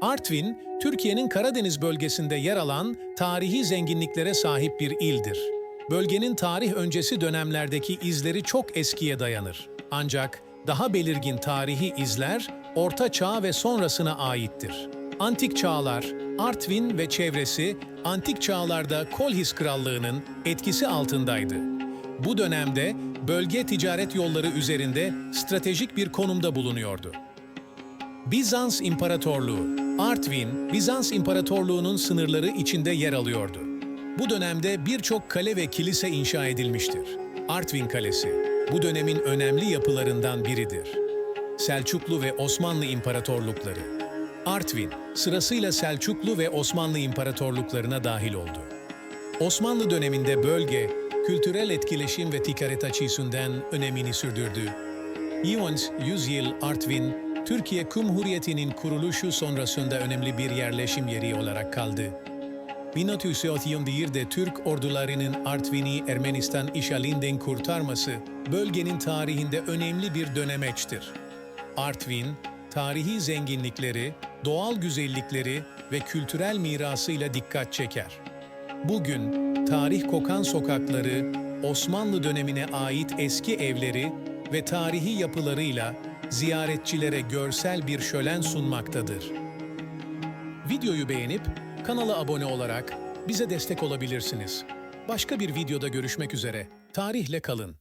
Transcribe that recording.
Artvin, Türkiye'nin Karadeniz bölgesinde yer alan tarihi zenginliklere sahip bir ildir. Bölgenin tarih öncesi dönemlerdeki izleri çok eskiye dayanır. Ancak daha belirgin tarihi izler Orta Çağ ve sonrasına aittir. Antik çağlar, Artvin ve çevresi antik çağlarda Kolhis Krallığı'nın etkisi altındaydı. Bu dönemde bölge ticaret yolları üzerinde stratejik bir konumda bulunuyordu. Bizans İmparatorluğu, Artvin, Bizans İmparatorluğu'nun sınırları içinde yer alıyordu. Bu dönemde birçok kale ve kilise inşa edilmiştir. Artvin Kalesi, bu dönemin önemli yapılarından biridir. Selçuklu ve Osmanlı İmparatorlukları. Artvin, sırasıyla Selçuklu ve Osmanlı İmparatorluklarına dahil oldu. Osmanlı döneminde bölge, kültürel etkileşim ve ticaret açısından önemini sürdürdü. 100 yüzyıl Artvin, Türkiye Cumhuriyeti'nin kuruluşu sonrasında önemli bir yerleşim yeri olarak kaldı. 1931'de Türk ordularının Artvin'i Ermenistan işgalinden kurtarması, bölgenin tarihinde önemli bir dönemeçtir. Artvin, tarihi zenginlikleri, doğal güzellikleri ve kültürel mirasıyla dikkat çeker. Bugün tarih kokan sokakları, Osmanlı dönemine ait eski evleri ve tarihi yapılarıyla ziyaretçilere görsel bir şölen sunmaktadır. Videoyu beğenip kanala abone olarak bize destek olabilirsiniz. Başka bir videoda görüşmek üzere. Tarihle kalın.